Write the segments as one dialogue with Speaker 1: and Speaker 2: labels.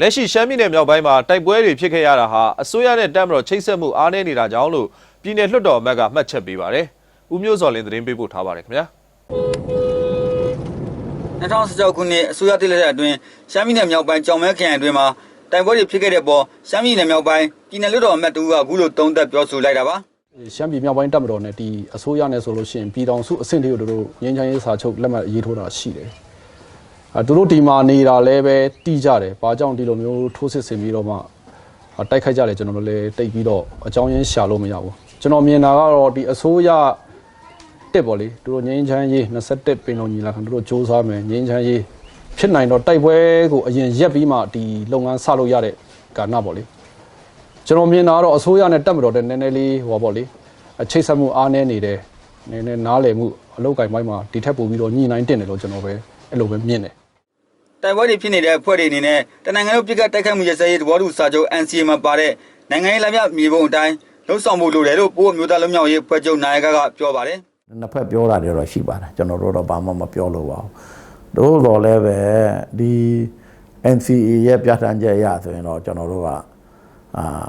Speaker 1: လက်ရှိရှမ်းပြည်နယ်မြောက်ပိုင်းမှာတိုက်ပွဲတွေဖြစ်ခဲ့ရတာဟာအစိုးရနဲ့တပ်မတော်ချိတ်ဆက်မှုအားနည်းနေတာကြောင့်လို့ပြည်내လွှတ်တော်အမတ်ကမှတ်ချက်ပေးပါတယ်။ဦးမျိုးစော်လင်းသတင်းပေးပို့ထားပါတယ်ခင်ဗျာ။
Speaker 2: 2016ခုနှစ်အစိုးရတည်လက်ထက်အတွင်းရှမ်းပြည်နယ်မြောက်ပိုင်းကြောင်မဲခရိုင်အတွင်းမှာတိုင်ပွဲတွေဖြစ်ခဲ့တဲ့ပေါ်ရှမ်းပြည်နယ်မြောက်ပိုင်းပြည်နယ်လွှတ်တော်အမတ်တူကအခုလိုတုံးသက်ပြောဆိုလိုက်တာပါ
Speaker 3: ရှမ်းပြည်မြောက်ပိုင်းတပ်မတော်နဲ့ဒီအစိုးရနဲ့ဆိုလို့ရှိရင်ပြည်တော်စုအဆင့်တွေကိုတို့ငင်းချမ်းရေးစာချုပ်လက်မှတ်ရေးထိုးတာရှိတယ်။ အဲသူတို့ဒီမှာနေတာလည်းပဲတီးကြတယ်။ဘာကြောင့်ဒီလိုမျိုးထိုးစစ်ဆင်ပြီးတော့မှတိုက်ခိုက်ကြတယ်ကျွန်တော်တို့လည်းတိတ်ပြီးတော့အကြောင်းရင်းရှာလို့မရဘူး။ကျွန်တော်မြင်တာကတော့ဒီအစိုးရတက်ပေါ့လေသူတို့ငင်းချမ်းရေး21ပင်လုံးညီလာခံသူတို့စ조사မယ်ငင်းချမ်းရေးဖြစ်နိုင်တော့တိုက်ပွဲကိုအရင်ရက်ပြီးမှဒီလုပ်ငန်းဆလုပ်ရတဲ့ကာဏပေါ့လေ။ကျွန်တော်မြင်တာကတော့အစိုးရနဲ့တက်မတော်တဲ့နည်းနည်းလေးဟောပေါ့လေအချိတ်ဆက်မှုအားနည်းနေတယ်နည်းနည်းနားလည်မှုအလောက်ကင်ပိုင်းမှာဒီထက်ပိုပြီးတော့ညှိနှိုင်းတင်တယ်လို့ကျွန်တော်ပဲ အဲ့လိုပဲမြင်တယ်
Speaker 2: တိုင်ပွဲတွေဖြစ်နေတဲ့အဖွဲ့တွေအနေနဲ့တနင်္ဂနွေပြစ်ကတ်တိုက်ခိုက်မှုရစရေးသဘောတူစာချုပ် NCA မှာပါတဲ့နိုင်ငံရေးလက်ပြမြေပုံအတိုင်းလှုပ်ဆောင်မှုလိုတယ်လို့ပို့အမျိုးသားလုံးမြောက်ရေးဖွဲ့ချုပ်နိုင်ကကပြောပါတယ်
Speaker 4: နှစ်ဖက်ပြောတာတွေတော့ရှိပါတယ်ကျွန်တော်တို့တော့ဘာမှမပြောလို့ပါဘူးတို့တော့လည်းပဲဒီ NCA ရဲ့ပြဋ္ဌာန်းချက်အရဆိုရင်တော့ကျွန်တော်တို့ကအာ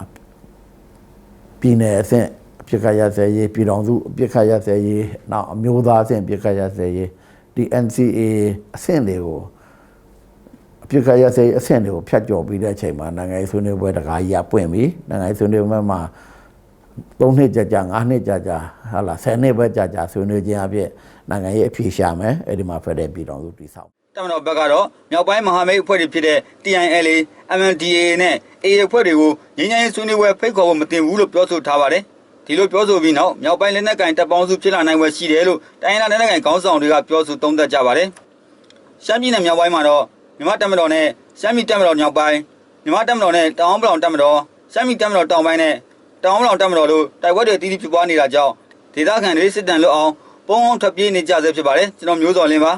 Speaker 4: ပြည်နယ်အဆင့်အပြစ်ခတ်ရစဲရေးပြည်တော်စုအပြစ်ခတ်ရစဲရေးနောက်အမျိုးသားအဆင့်အပြစ်ခတ်ရစဲရေး ဒီ NCA အဆင့်တွေကိုအပြစ်ခတ်ရစဲရေးအဆင့်တွေကိုဖျက်ကျော်ပြီးတဲ့အချိန်မှာနိုင်ငံရေးဆွေးနွေးပွဲတကားကြီးကပွင့်ပြီနိုင်ငံရေးဆွေးနွေးပွဲမှာ၃နှစ်ကြာကြာ၅နှစ်ကြာကြာဟာလာ10နှစ်ပဲကြာကြာဆွေးနွေးခြင်းအဖြစ်နိုင်ငံရေးအဖြေရှာမယ်အဲ့ဒီမှာဖက်တဲ့ပြည်တော်စုတည်ဆောက်
Speaker 2: တမန်တော်ဘက်ကတော့မြောက်ပိုင်းမဟာမိတ်အဖွဲ့တွေဖြစ်တဲ့ TNLA MNDAA နဲ့ AA အဖွဲ့တွေကိုငင်းငင်းဆွေးနွေးပွဲဖိတ်ခေါ်ဖို့မတင်ဘူးလို့ပြောဆိုထားပါတယ် ဒီလိုပြောဆိုပြီးနောက်မြောက်ပိုင်းလက်နက်ကင်တပ်ပေါင်းစုဖြစ်လာနိုင်ွယ်ရှိတယ်လို့တိုင်းရင်းသားလက်နက်ကင်ခေါင်းဆောင်တွေကပြောဆိုသုံးသပ်ကြပါတယ်ရှမ်းပြည်နယ်မြောက်ပိုင်းမှာတော့မြန်မာတပ်မတော်နဲ့ရှမ်းပြည်တပ်မတော်မြောက်ပိုင်းမြန်မာတပ်မတော်နဲ့တောင်အောင်ပလောင်တပ်မတော်ရှမ်းပြည်တပ်မတော်တောင်ပိုင်းနဲ့တောင်အောင်ပလောင်တပ်မတော်တို့တိုက်ပွဲတွေအသီးသီးဖြစ်ပွားနေတာကြောင့်ဒေသခံတွေစစ်တမ်းလွတ်အောင်ပုံအောင်ထွက်ပြေးနေကြဆဲဖြစ်ပါတယ်ကျွန်တော်မျိုးစော်လင်းပါ